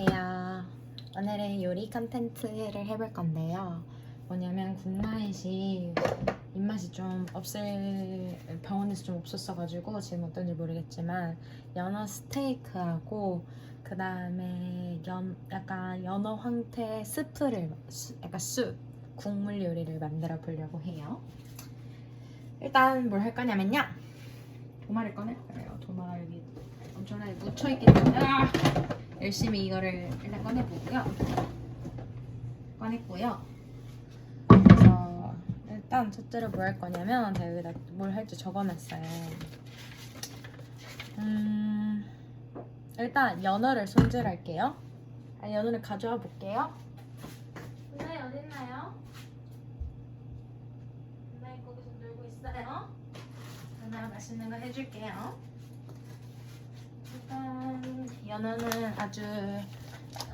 안녕하세요. 오늘은 요리 컨텐츠를 해볼 건데요. 뭐냐면 굿나잇이 입맛이 좀 없을 병원에서 좀 없었어가지고 지금 어떤지 모르겠지만 연어 스테이크하고 그 다음에 연 약간 연어 황태 스프를 수- 약간 쑥 국물 요리를 만들어 보려고 해요. 일단 뭘 할 거냐면요. 도마를 꺼낼 거예요. 도마가 여기 엄청나게 묻혀 있기 때문에 아! 열심히 이거를 일단 꺼내보고요. 꺼냈고요. 그래서 일단 첫째로 뭐할 거냐면 제가 여기다 뭘 할지 적어놨어요. 음, 일단 연어를 손질할게요. 아, 연어를 가져와 볼게요. 누나이 어디 있나요? 누나이 거기서 놀고 있어요. 누나 맛있는 거 해줄게요. 연어는 아주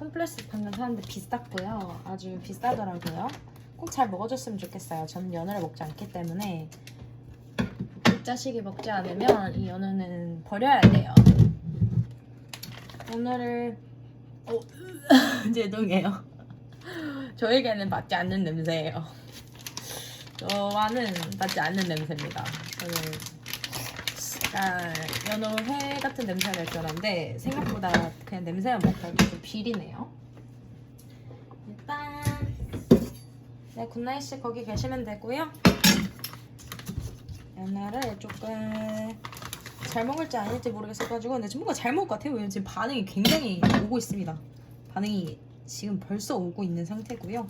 홈플러스 방금 샀는데 비쌌고요. 아주 비싸더라고요. 꼭 잘 먹어줬으면 좋겠어요. 저는 연어를 먹지 않기 때문에 이 자식이 먹지 않으면 이 연어는 버려야 돼요. 연어를 어, 죄송해요. 저에게는 맞지 않는 냄새예요. 저와는 맞지 않는 냄새입니다. 저는 약간 연어 회 같은 냄새가 날 줄 알았는데 생각보다 그냥 냄새만 맡아도 좀 비리네요. 일단 네 굿나잇 씨 거기 계시면 되고요. 연어를 조금 잘 먹을지 아닐지 모르겠어가지고 근데 뭔가 잘 먹을 것 같아요. 왜냐면 지금 반응이 굉장히 오고 있습니다. 반응이 지금 벌써 오고 있는 상태고요.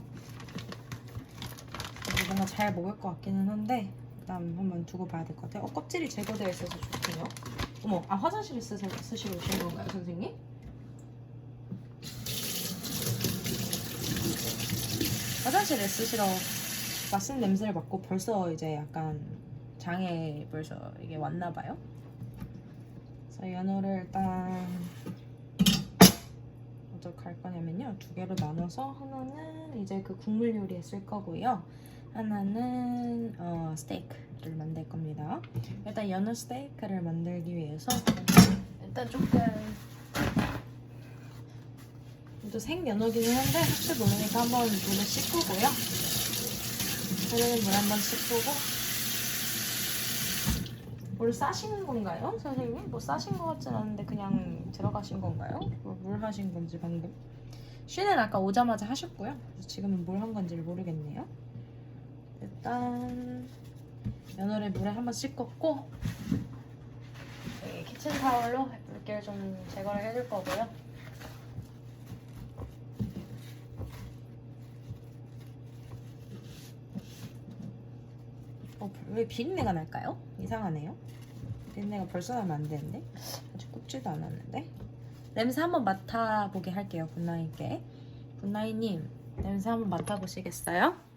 뭔가 잘 먹을 것 같기는 한데 일단 한번 두고 봐야 될 것 같아요. 어, 껍질이 제거되어 있어서 좋군요. 어머, 아 화장실에 쓰, 쓰시러 오신 건가요, 선생님? 화장실에 쓰시러 맛있는 냄새를 맡고 벌써 이제 약간 장에 벌써 이게 왔나 봐요. 그래서 연어를 일단 어떻게 할 거냐면요. 두 개로 나눠서 하나는 이제 그 국물 요리에 쓸 거고요. 하나는 어, 스테이크를 만들 겁니다. 일단 연어 스테이크를 만들기 위해서 일단 조금 또 생연어기는 한데 혹시 모르니까 한번 물을 씻고고요. 흐르는 물 한번 씻고 뭘 싸시는 건가요, 선생님? 뭐 싸신 것 같진 않은데 그냥 들어가신 건가요? 뭐뭘 하신 건지 방금. 쉬는 아까 오자마자 하셨고요. 지금은 뭘 한 건지를 모르겠네요. 일단 연어를 물에 한번 씻었고 이 키친 타월로 물기를 좀 제거를 해줄 거고요. 어, 왜 비린내가 날까요? 이상하네요. 비린내가 벌써 나면 안 되는데 아직 굽지도 않았는데 냄새 한번 맡아보게 할게요. 굿나잇께 굿나잇님 냄새 한번 맡아보시겠어요?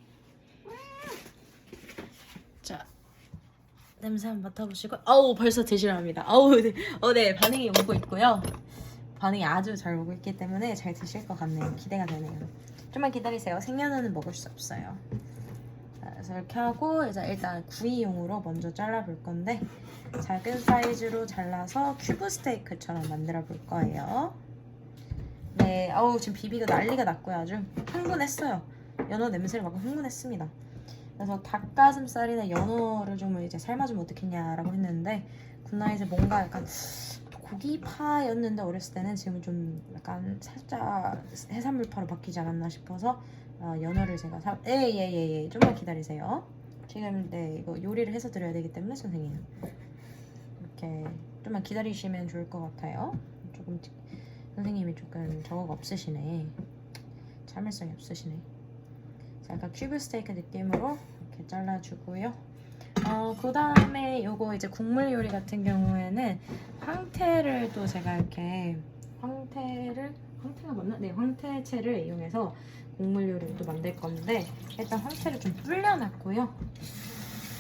냄새 한번 맡아보시고 어우 벌써 드시랍니다. 어우 네, 어, 네 반응이 오고 있고요. 반응이 아주 잘 오고 있기 때문에 잘 드실 것 같네요. 기대가 되네요. 좀만 기다리세요. 생연어는 먹을 수 없어요. 자, 그래서 이렇게 하고 이제 일단 구이용으로 먼저 잘라볼 건데 작은 사이즈로 잘라서 큐브 스테이크처럼 만들어 볼 거예요. 네, 어우 지금 비비가 난리가 났고요. 아주 흥분했어요. 연어 냄새를 맡고 흥분했습니다. 그래서 닭가슴살이나 연어를 좀 이제 삶아주면 어떻겠냐라고 했는데 굿나잇에 뭔가 약간 고기파였는데 어렸을 때는 지금은 좀 약간 살짝 해산물파로 바뀌지 않았나 싶어서 어, 연어를 제가 사... 예예예예 좀만 기다리세요. 지금 네 이거 요리를 해서 드려야 되기 때문에 선생님 이렇게 좀만 기다리시면 좋을 것 같아요. 조금 지- 선생님이 조금 저거가 없으시네. 참을성이 없으시네. 자, 약간 큐브 스테이크 느낌으로 이렇게 잘라주고요. 어, 그 다음에 요거 이제 국물 요리 같은 경우에는 황태를 또 제가 이렇게 황태를 황태가 맞나? 네, 황태채를 이용해서 국물 요리를 또 만들 건데 일단 황태를 좀 불려놨고요.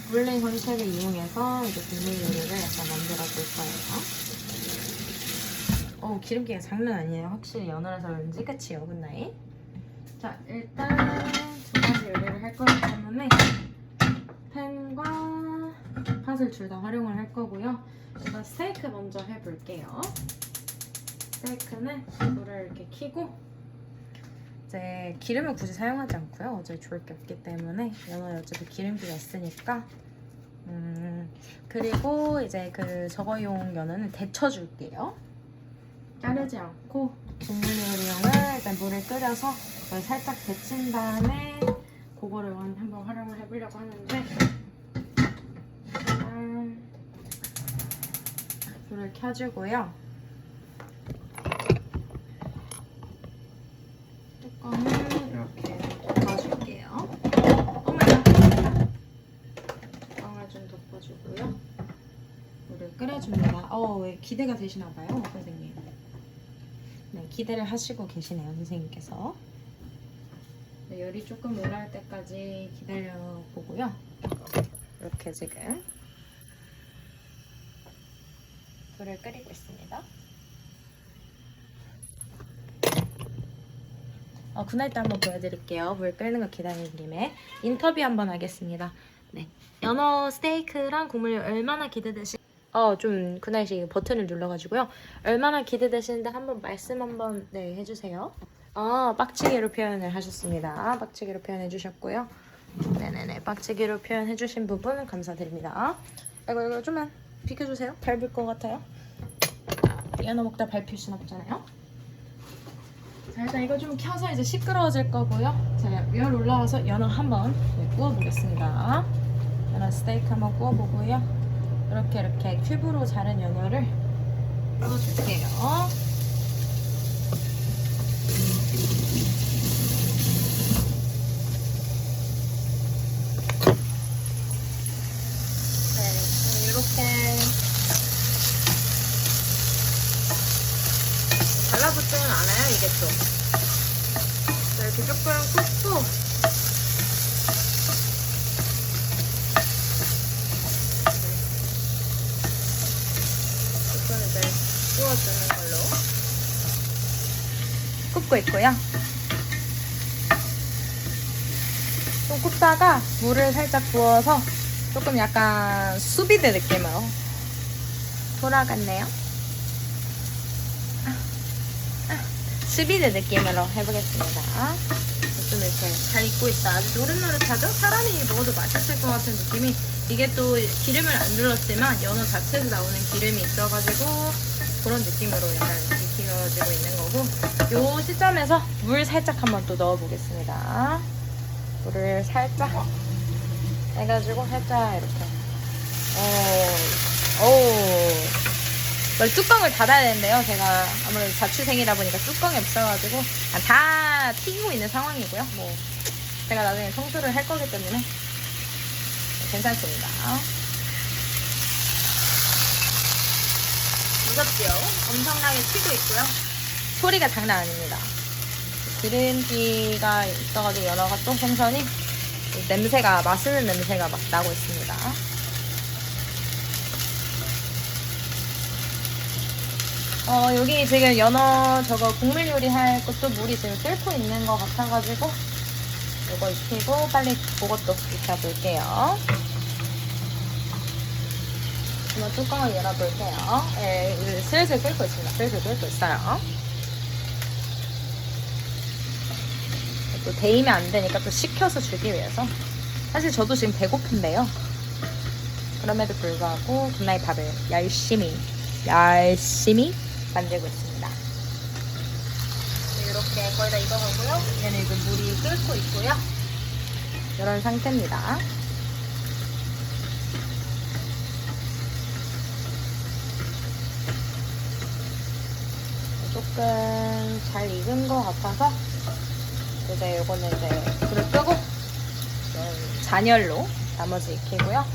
불린 황태를 이용해서 이제 국물 요리를 약간 만들어 볼 거예요. 어 기름기가 장난 아니에요. 확실히 연어라서 그런지 그치요, 굿나잇? 자 일단 요리를 할 거기 때문에 팬과 팥을 둘 다 활용을 할 거고요. 일단 스테이크 먼저 해볼게요. 스테이크는 불을 이렇게 켜고 이제 기름을 굳이 사용하지 않고요. 어차피 좋을 게 없기 때문에 연어에 어차피 기름기가 있으니까 음 그리고 이제 그 저거용 연어는 데쳐줄게요. 자르지 않고 국물 요리용을 일단 물을 끓여서 그걸 살짝 데친 다음에 그거를 한- 한번 활용을 해보려고 하는데 일단 불을 켜주고요. 뚜껑을 이렇게 덮어줄게요. 어머나! 뚜껑을 좀 덮어주고요. 물을 끓여줍니다. 어, 왜 기대가 되시나봐요, 선생님. 네, 기대를 하시고 계시네요, 선생님께서. 네, 열이 조금 올라올 때까지 기다려 보고요. 이렇게 지금 불을 끓이고 있습니다. 어, 그날 때 한번 보여드릴게요. 물 끓는 거 기다리는 김에 인터뷰 한번 하겠습니다. 네, 연어 스테이크랑 국물 얼마나 기대되시? 어, 좀 그날 씨 버튼을 눌러가지고요. 얼마나 기대되시는데 한번 말씀 한번 네 해주세요. 아, 빡치기로 표현을 하셨습니다. 빡치기로 표현해 주셨고요. 네네네, 빡치기로 표현해 주신 부분 감사드립니다. 이거 이거 좀만 비켜주세요. 밟을 것 같아요. 연어 먹다 밟힐 순 없잖아요. 자, 일단 이거 좀 켜서 이제 시끄러워질 거고요. 자, 열 올라와서 연어 한번 네, 구워보겠습니다. 연어 스테이크 한번 구워보고요. 이렇게 이렇게 큐브로 자른 연어를 구워줄게요. 네, 이렇게 달라붙지는 않아요, 이게 또. 자, 이렇게 조금 굽고 조금 이제 구워주는 걸로 굽고 있고요. 좀 굽다가 물을 살짝 부어서 조금 약간 수비드 느낌으로 돌아갔네요. 수비드 느낌으로 해보겠습니다. 좀 이렇게 잘 익고 있다. 아주 노릇노릇하죠? 사람이 먹어도 맛있을 것 같은 느낌이 이게 또 기름을 안 눌렀지만 연어 자체에서 나오는 기름이 있어가지고 그런 느낌으로 약간 익혀지고 있는 거고 요 시점에서 물 살짝 한번 또 넣어보겠습니다. 물을 살짝 해가지고 살짝 이렇게 오, 오. 뚜껑을 닫아야 되는데요. 제가 아무래도 자취생이다 보니까 뚜껑이 없어가지고 아, 다 튀기고 있는 상황이고요. 뭐 제가 나중에 청소를 할 거기 때문에 괜찮습니다. 무섭죠? 엄청나게 튀고 있고요. 소리가 장난 아닙니다. 기름기가 있어가지고 연어가 또 생선이 냄새가 맛있는 냄새가 막 나고 있습니다. 어, 여기 지금 연어 저거 국물 요리 할 것도 물이 지금 끓고 있는 것 같아가지고 이거 익히고 빨리 그것도 익혀볼게요. 한번 뚜껑을 열어볼게요. 예, 슬슬 끓고 있습니다. 슬슬 끓고 있어요. 또 데이면 안 되니까 또 식혀서 주기 위해서 사실 저도 지금 배고픈데요. 그럼에도 불구하고 굿나잇 밥을 열심히 열심히 만들고 있습니다. 이렇게 거의 다 익어가고요. 얘는 이제 물이 끓고 있고요. 이런 상태입니다. 조금 잘 익은 것 같아서 이제 요거는 이제 불을 끄고 좀 잔열로 나머지 익히고요.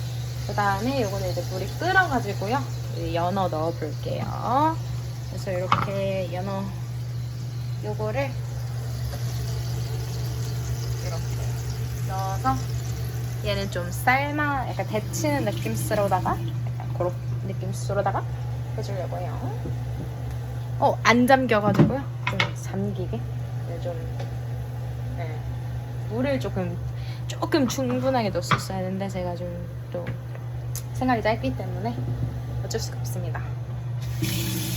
그 다음에 요거는 이제 물이 끓어가지고요. 이 연어 넣어볼게요. 그래서 이렇게 연어 요거를 이렇게 넣어서 얘는 좀 삶아 약간 데치는 느낌스러다가 약간 그런 느낌스러다가 해주려고요. 어, 안 잠겨가지고요. 좀 잠기게. 네, 좀, 네. 물을 조금, 조금 충분하게 넣었어야 했는데, 제가 좀, 또, 생각이 짧기 때문에 어쩔 수가 없습니다.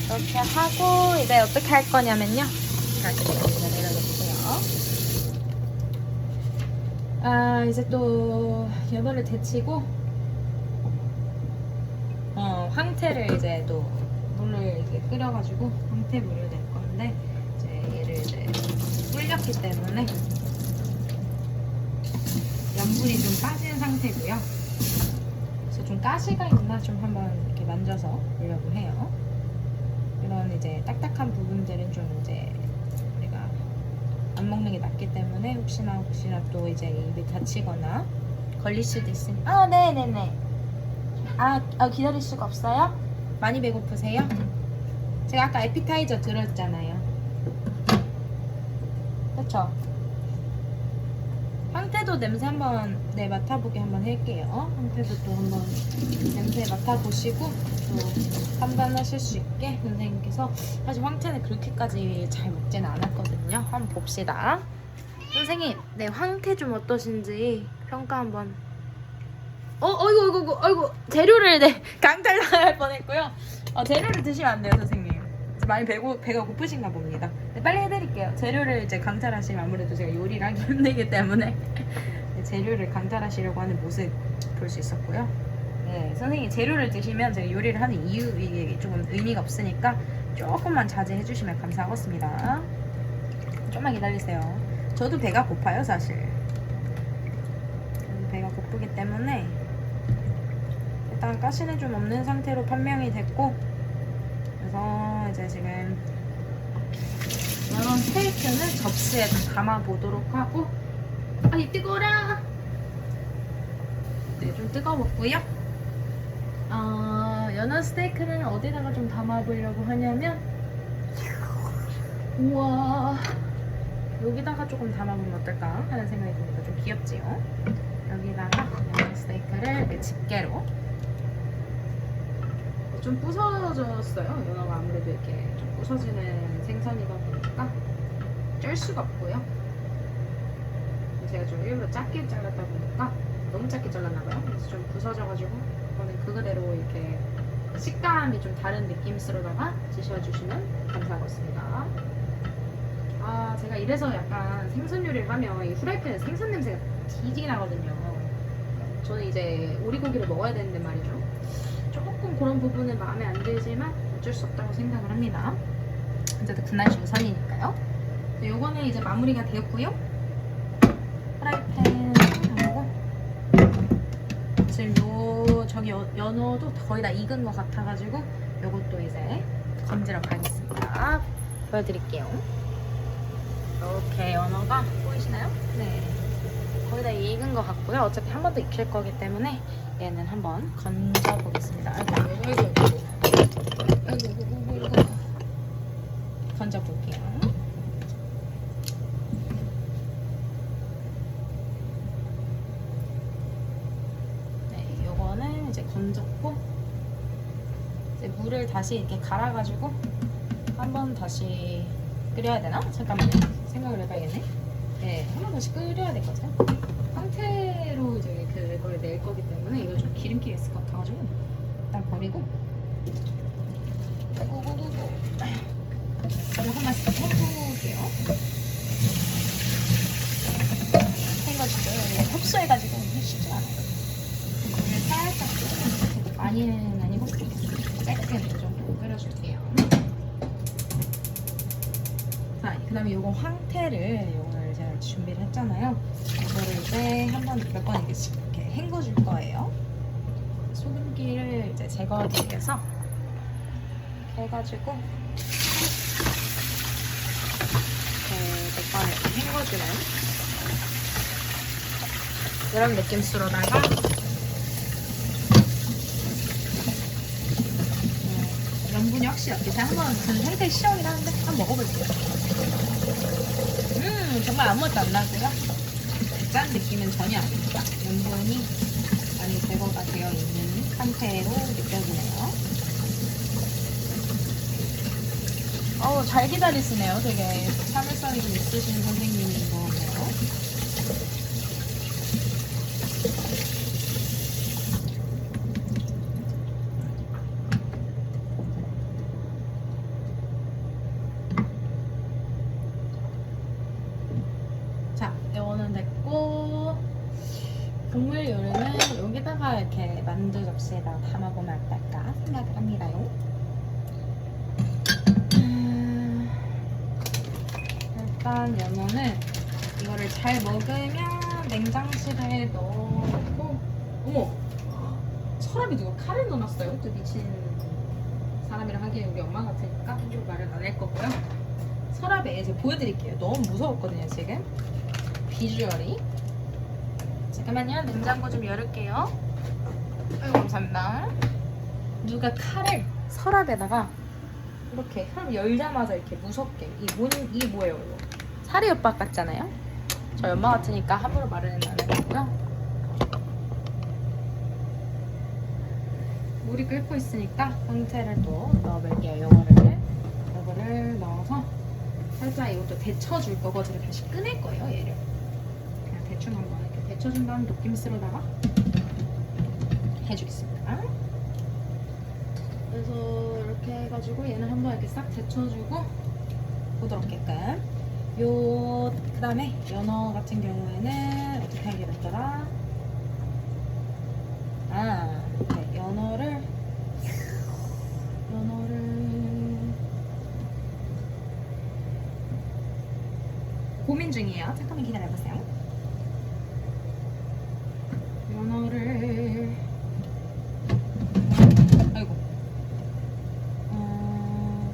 이렇게 하고 이제 어떻게 할 거냐면요. 다시 내려주세요. 아 이제 또 연어를 데치고 어 황태를 이제 또 물을 이제 끓여가지고 황태 물을 낼 건데 이제 얘를 이제 불렸기 때문에 염분이 좀 빠진 상태고요. 그래서 좀 가시가 있나 좀 한번 이렇게 만져서 보려고 해요. 이런 이제 딱딱한 부분들은 좀 이제 우리가 안 먹는 게 낫기 때문에 혹시나 혹시나 또 이제 입에 다치거나 걸릴 수도 있으니까 아 네네네 아, 아 기다릴 수가 없어요? 많이 배고프세요? 제가 아까 에피타이저 들었잖아요. 그쵸? 황태도 냄새 한번 네 맡아보게 한번 할게요. 황태도 또 한번 냄새 맡아보시고 또 판단하실 수 있게 선생님께서 사실 황태는 그렇게까지 잘 먹지는 않았거든요. 한번 봅시다. 선생님 네 황태 좀 어떠신지 평가 한번 어, 어이구, 어이구, 어이구, 재료를, 네, 강탈 당할 뻔했고요. 어, 재료를 드시면 안 돼요, 선생님. 많이 배고, 배가 고프신가 봅니다. 네, 빨리 해드릴게요. 재료를 이제 강탈하시면 아무래도 제가 요리를 하기 힘들기 때문에 네, 재료를 강탈하시려고 하는 모습 볼 수 있었고요. 네, 선생님 재료를 드시면 제가 요리를 하는 이유, 이게 조금 의미가 없으니까 조금만 자제해 주시면 감사하겠습니다. 좀만 기다리세요. 저도 배가 고파요, 사실. 배가 고프기 때문에 일단 가시는 좀 없는 상태로 판명이 됐고 그래서 이제 지금 이런 스테이크는 접시에 담아 보도록 하고. 아이 뜨거라! 네 좀 뜨거웠고요. 어, 연어 스테이크를 어디다가 좀 담아 보려고 하냐면 우와 여기다가 조금 담아보면 어떨까 하는 생각이 듭니다. 좀 귀엽지요? 여기다가 연어 스테이크를 집게로 좀 부서졌어요. 연어가 아무래도 이렇게 좀 부서지는 생선이다 보니까 쩔 수가 없고요. 제가 좀 일부러 작게 잘랐다 보니까 너무 작게 잘랐나봐요. 그래서 좀 부서져가지고 이거는 그거대로 이렇게 식감이 좀 다른 느낌으로다가 드셔주시면 감사하겠습니다. 아 제가 이래서 약간 생선 요리를 하면 이 후라이팬에 생선 냄새가 뒤지게 나거든요. 저는 이제 오리고기를 먹어야 되는데 말이죠. 그런 부분은 마음에 안 들지만 어쩔 수 없다고 생각을 합니다. 어쨌든 그날이 우선이니까요. 네, 요거는 이제 마무리가 되었고요. 프라이팬 하고 지금 요 저기 여- 연어도 거의 다 익은 것 같아가지고 요것도 이제 건지러 가겠습니다. 보여드릴게요. 이렇게 연어가 보이시나요? 네. 거의 다 익은 것 같고요. 어차피 한 번 더 익힐 거기 때문에 얘는 한번 건져 보겠습니다. 아이고, 아이고, 아이고, 아이고. 건져 볼게요. 네, 요거는 이제 건졌고 이제 물을 다시 이렇게 갈아가지고 한번 다시 끓여야 되나? 잠깐만요. 생각을 해봐야겠네. 네, 한 번 다시 끓여야 같아요. 상태로 이제 그걸 낼 거기 때문에 이거 좀 기름기 있을 것 같아가지고 일단 버리고 고고고고 해볼게요. 헹궈주죠. 이거 흡수해가지고 쉽지 않아요. 물을 살짝 좀 많이는 아니고 짧게 이 정도 끓여줄게요. 자, 그 다음에 요거 황태를 요거 를 제가 준비를 했잖아요. 이거를 이제 한 번 몇번 이렇게 이렇게 헹궈줄 거예요. 소금기를 이제 이렇게 해가지고 이렇게 몇 번을 이렇게 헹궈주는 이런 느낌으로다가 음, 염분이 확실히 없겠지. 한번 저는 생태 시험이라 하는데 한번 먹어볼게요. 음 정말 아무것도 안 나고요. 짠 느낌은 전혀 아닙니다. 염분이 많이 제거가 되어 있는 상태로 느껴지네요. 어우 잘 기다리시네요. 되게 참을성이 좀 있으신 선생님인 거네요. 국물 요리는 여기다가 이렇게 만두 접시에다 담아보면 어떨까 생각을 합니다요. 음, 연어는 이거를 잘 먹으면 냉장실에 넣고 어머 서랍에 누가 칼을 넣어놨어요? 또 미친 사람이랑 하기에 우리 엄마 같으니까 이쪽 말을 안 할 거고요. 서랍에 이제 보여드릴게요. 너무 무서웠거든요 지금 비주얼이. 잠깐만요. 냉장고 좀 열을게요. 아이고 감사합니다. 누가 칼을 서랍에다가 이렇게 서랍 열자마자 이렇게 무섭게 이 뭔, 이게 뭐예요 이거? 사리 오빠 같잖아요? 저희 엄마 같으니까 함부로 말을 안 해봤고요. 물이 끓고 있으니까 황태를 또 넣어볼게요. 요거를 요거를 넣어서 살짝 이것도 데쳐줄 거거든요. 다시 꺼낼 거예요. 얘를 그냥 대충 한번 이렇게 데쳐준 다음 느낌스로다가 해주겠습니다. 그래서 이렇게 해가지고 얘는 한번 이렇게 싹 데쳐주고 부드럽게끔 요 그다음에 연어 같은 경우에는 어떻게 하게 됐더라? 아, 네, 연어를 연어를 고민 중이에요. 잠깐만 기다려 보세요. 연어를 아이고 어,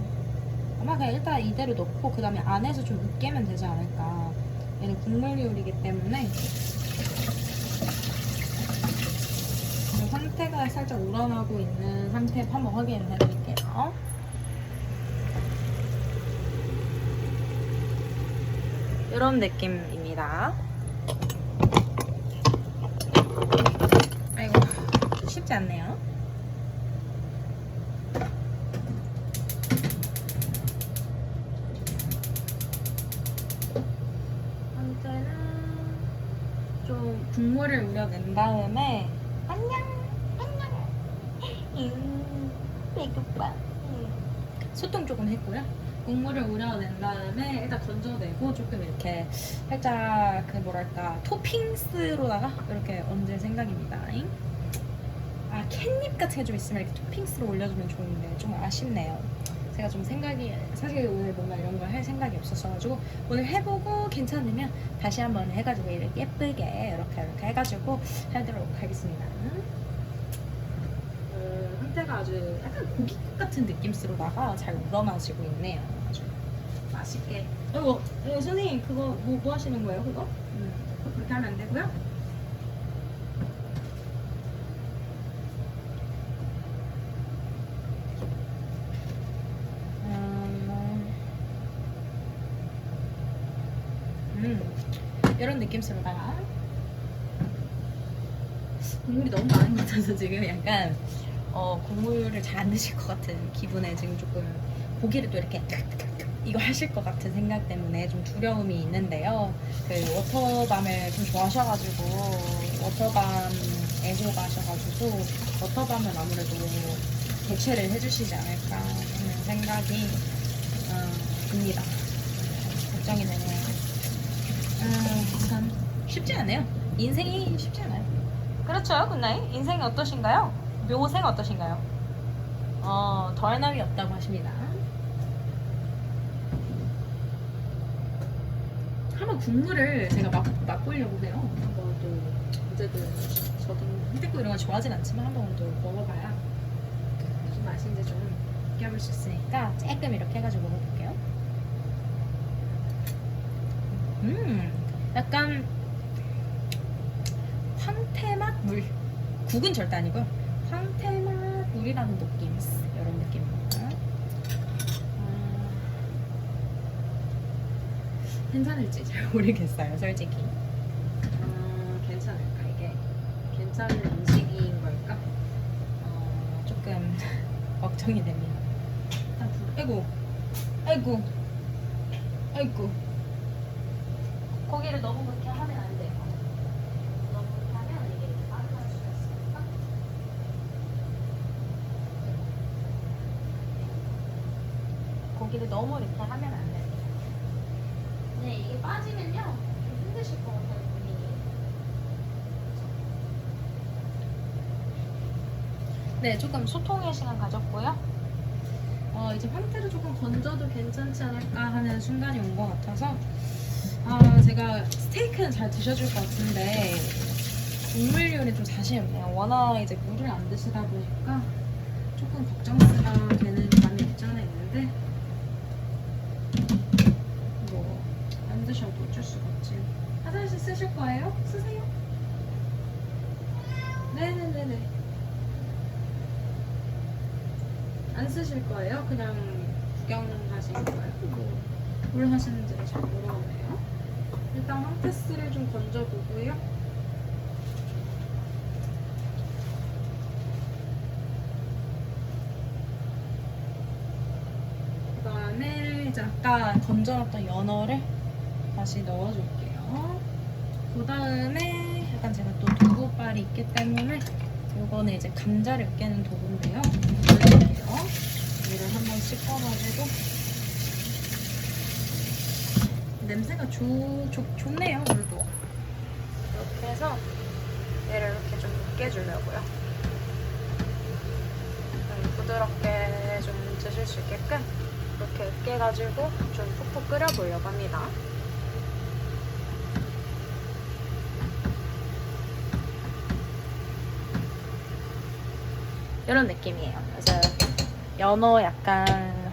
아마 그냥 일단 이대로 넣고 그 다음에 안에서 좀 으깨면 되지 않을까. 얘는 국물 요리이기 때문에 그 상태가 살짝 우러나고 있는 상태 한번 확인해 드릴게요. 이런 느낌입니다. 아이고 쉽지 않네요. 한때는 좀 국물을 우려 낸 다음에 안녕 안녕 음, 배고파 음. 소통 조금 했고요. 국물을 우려낸 다음에 일단 건져내고 조금 이렇게 살짝 그 뭐랄까 토핑스로다가 이렇게 얹을 생각입니다. 아 캣닙 같은 게 좀 있으면 이렇게 토핑스로 올려주면 좋은데 좀 아쉽네요. 제가 좀 생각이 사실 오늘 뭔가 이런 걸 할 생각이 없었어가지고 오늘 해보고 괜찮으면 다시 한번 해가지고 이렇게 예쁘게 이렇게 이렇게 해가지고 하도록 하겠습니다. 음, 상태가 아주 약간 고깃국 같은 느낌스로다가 잘 우러나지고 있네요. 아주 맛있게. 어이구, 어, 선생님 그거 뭐, 뭐 하시는 거예요? 그거? 음, 그렇게 하면 안 되고요. 음, 이런 느낌으로다가 국물이 너무 것 같아서 지금 약간 어, 국물을 잘 안 드실 것 같은 기분에 지금 조금 고기를 또 이렇게 이거 하실 것 같은 생각 때문에 좀 두려움이 있는데요. 그 워터밤을 좀 좋아하셔가지고 워터밤 애호가셔가지고 워터밤은 아무래도 대체를 해주시지 않을까 하는 생각이 어, 듭니다. 걱정이 되네요. 아, 참 쉽지 않아요. 인생이 쉽지 않아요. 그렇죠, 굿나잇. 인생이 어떠신가요? 묘생 어떠신가요? 어, 덜 나위 없다고 하십니다. 한번 국물을 제가 맛, 맛보려고 해요. 한번 또, 어쨌든 저도 흔들고 이런 거 좋아하진 않지만 한번 또 먹어봐야 무슨 맛인지 좀 느껴볼 수 있으니까 조금 이렇게 해가지고 먹어볼게요. 음, 약간 황태맛 물. 국은 절대 아니고요. 황태맛 물이라는 느낌. 이런 느낌입니다. 아, 괜찮을지 잘 모르겠어요, 솔직히. 아, 괜찮을까, 이게? 괜찮은 음식인 걸까? 어, 조금 걱정이 됩니다. 아이고, 아이고, 아이고. 고기를 너무 그렇게 하면 안 돼요. 너무 그렇게 하면 이게 빠져날 수가 있으니까. 고기를 너무 이렇게 하면 안 돼요. 네, 이게 빠지면요. 좀 힘드실 것 같아요, 본인이. 네, 조금 소통의 시간 가졌고요. 어, 이제 황태를 조금 건져도 괜찮지 않을까 하는 순간이 온 것 같아서 아, 제가 스테이크는 잘 드셔줄 것 같은데 국물 요리 좀 자신이 없네요. 워낙 이제 물을 안 드시다 보니까 조금 걱정스가 되는 감이 없지 않아 있는데 뭐 안 드셔도 어쩔 수가 없지. 화장실 쓰실 거예요? 쓰세요. 네네네네. 안 쓰실 거예요? 그냥 구경 하실 거예요? 뭐, 뭘 하시는지를 잘 모르겠네요. 일단 황테스를 좀 건져보고요. 그 다음에 이제 아까 건져놨던 연어를 다시 넣어줄게요. 그 다음에 약간 제가 또 도구발이 있기 때문에 이거는 이제 감자를 깨는 도구인데요. 볼게요. 물을 한번 씻어가지고 냄새가 좋, 좋, 좋네요, 물도. 이렇게 해서 얘를 이렇게 좀 으깨주려고요. 좀 부드럽게 좀 드실 수 있게끔 이렇게 으깨가지고 좀 푹푹 끓여보려고 합니다. 이런 느낌이에요. 연어 약간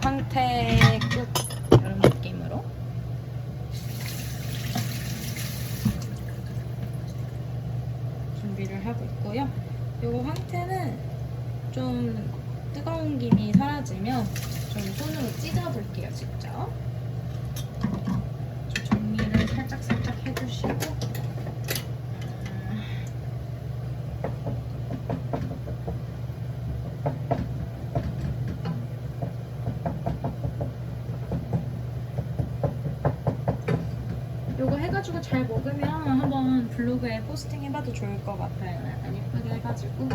황태국 이런 느낌으로 준비를 하고 있고요. 요거 황태는 좀 뜨거운 김이 사라지면 좀 손으로 찢어볼게요, 직접. 좀 정리를 살짝 살짝 해주시고. 음. 요거 해가지고 잘 먹으면 한번 블로그에 포스팅 해봐도 좋을 것 같아요. 약간 예쁘게 해가지고.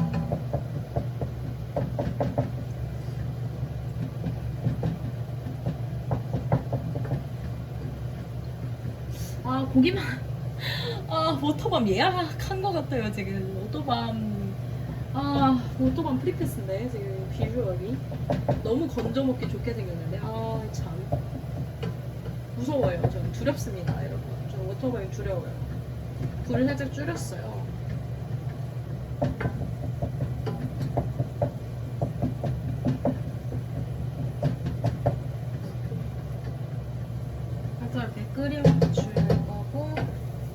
아 고기만. 아 워터밤. 예약한 것 같아요 지금. 워터밤. 아 워터밤 프리패스인데 지금 비주얼이. 너무 건져 먹기 좋게 생겼는데. 아 참. 무서워요. 저는 두렵습니다 여러분. 저는 워터밤이 두려워요 불을 살짝 줄였어요. 그래서 이렇게 끓여줄 거고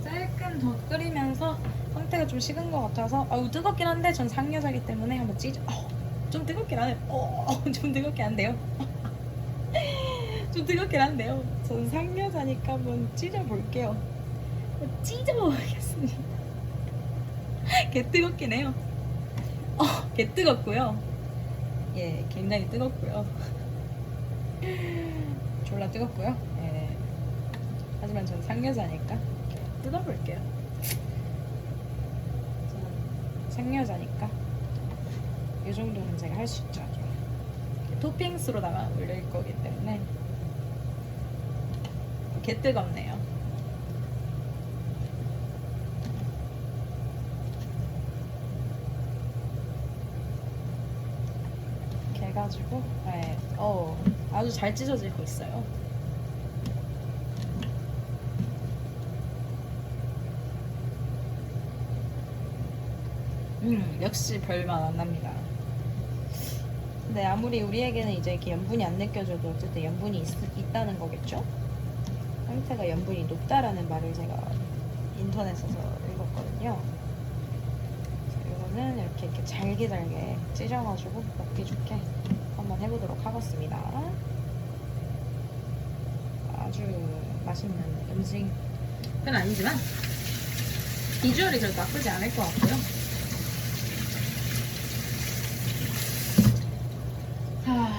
조금 더 끓이면서 상태가 좀 식은 것 같아서 아우 뜨겁긴 한데 전 상여자기 때문에 한번 찢어 어, 좀 뜨겁긴 하네요 어, 좀 뜨겁긴 한데요. 좀 뜨겁긴 한데요. 전 상여자니까 한번 찢어볼게요 찢어보겠습니다 개 뜨겁긴 해요 어, 개 뜨겁고요 예 굉장히 뜨겁고요 졸라 뜨겁고요 예. 하지만 전 상여자니까 뜯어볼게요. 상여자니까 이 정도는 제가 할 수 있죠. 토핑스로다가 올릴 거기 때문에 개 뜨겁네요. 이렇게 해가지고 네, 어, 아주 잘 찢어지고 있어요. 음, 역시 별맛 안 납니다. 근데 아무리 우리에게는 이제 이렇게 염분이 안 느껴져도 어쨌든 염분이 있, 다는 거겠죠? 상태가 염분이 높다라는 말을 제가 인터넷에서 읽었거든요. 이거는 이렇게, 이렇게 잘게 잘게 찢어가지고 먹기 좋게 한번 해보도록 하겠습니다. 아주 맛있는 음식은 아니지만 비주얼이 그래도 나쁘지 않을 것 같고요. 자,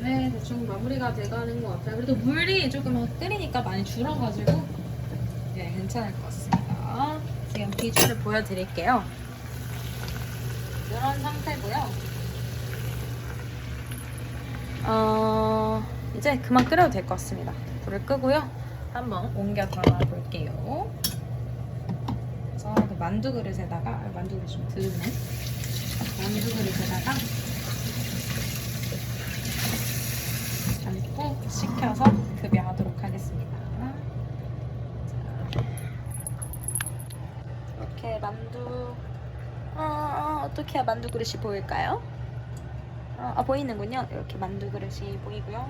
네, 대충 마무리가 돼가는 것 같아요. 그래도 물이 조금 끓이니까 많이 줄어가지고 네, 괜찮을 것 같습니다. 지금 비주얼을 보여드릴게요. 이런 상태고요. 어, 이제 그만 끓여도 될 것 같습니다. 불을 끄고요. 한번 옮겨 담아 볼게요. 그래서 그 만두 그릇에다가 아, 만두 그릇 좀 드네. 만두 그릇에다가 담고 식혀서 급여하도록 하겠습니다. 자, 이렇게 만두 아, 어떻게 해야 만두 그릇이 보일까요? 아, 아, 보이는군요. 이렇게 만두 그릇이 보이고요.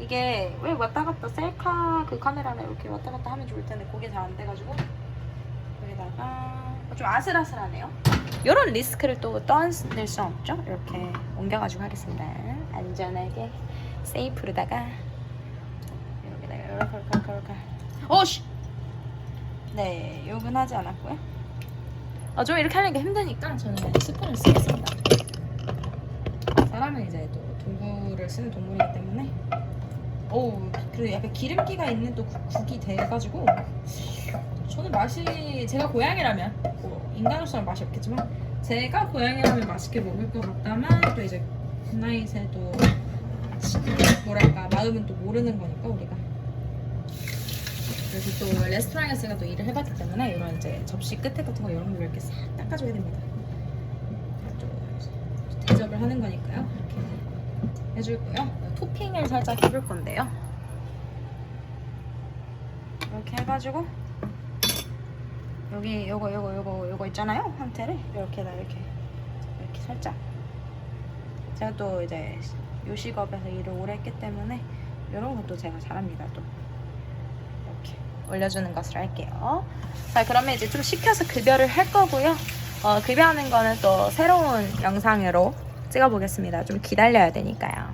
이게 왜 왔다 갔다 셀카 그 카메라는 이렇게 왔다 갔다 하면 좋을 텐데 그게 잘 안 돼가지고 여기다가 좀 아슬아슬하네요. 이런 리스크를 또 떠낼 수 없죠. 이렇게 옮겨가지고 하겠습니다. 안전하게 세이프로다가 여기다가 이렇게 이렇게 이렇게. 어씨. 네, 욕은 하지 않았고요. 어, 좀 이렇게 하는 게 힘드니까 저는 스푼을 쓰겠습니다. 사람은 이제 또 도구를 쓰는 동물이기 때문에. 오 그래도 약간 기름기가 있는 또 국- 국이 돼가지고. 저는 맛이 제가 고양이라면 뭐 인간으로서는 맛이 없겠지만 제가 고양이라면 맛있게 먹을 것 같다만 또 이제 굿나잇에도 뭐랄까 마음은 또 모르는 거니까 우리가. 그래서 또 레스토랑에서 제가 또 일을 해봤기 때문에 이런 이제 접시 끝에 같은 거 이런 거 이렇게 싹 닦아줘야 됩니다. 또 대접을 하는 거니까요. 이렇게 해줄고요. 토핑을 살짝 해줄 건데요. 이렇게 해가지고 여기 요거 요거 요거 요거 있잖아요 황태를 이렇게다 이렇게 이렇게 살짝 제가 또 이제 요식업에서 일을 오래 했기 때문에 이런 것도 제가 잘합니다 또 이렇게 올려주는 것으로 할게요 자 그러면 이제 좀 식혀서 급여를 할 거고요 어, 급여하는 거는 또 새로운 영상으로 찍어보겠습니다. 좀 기다려야 되니까요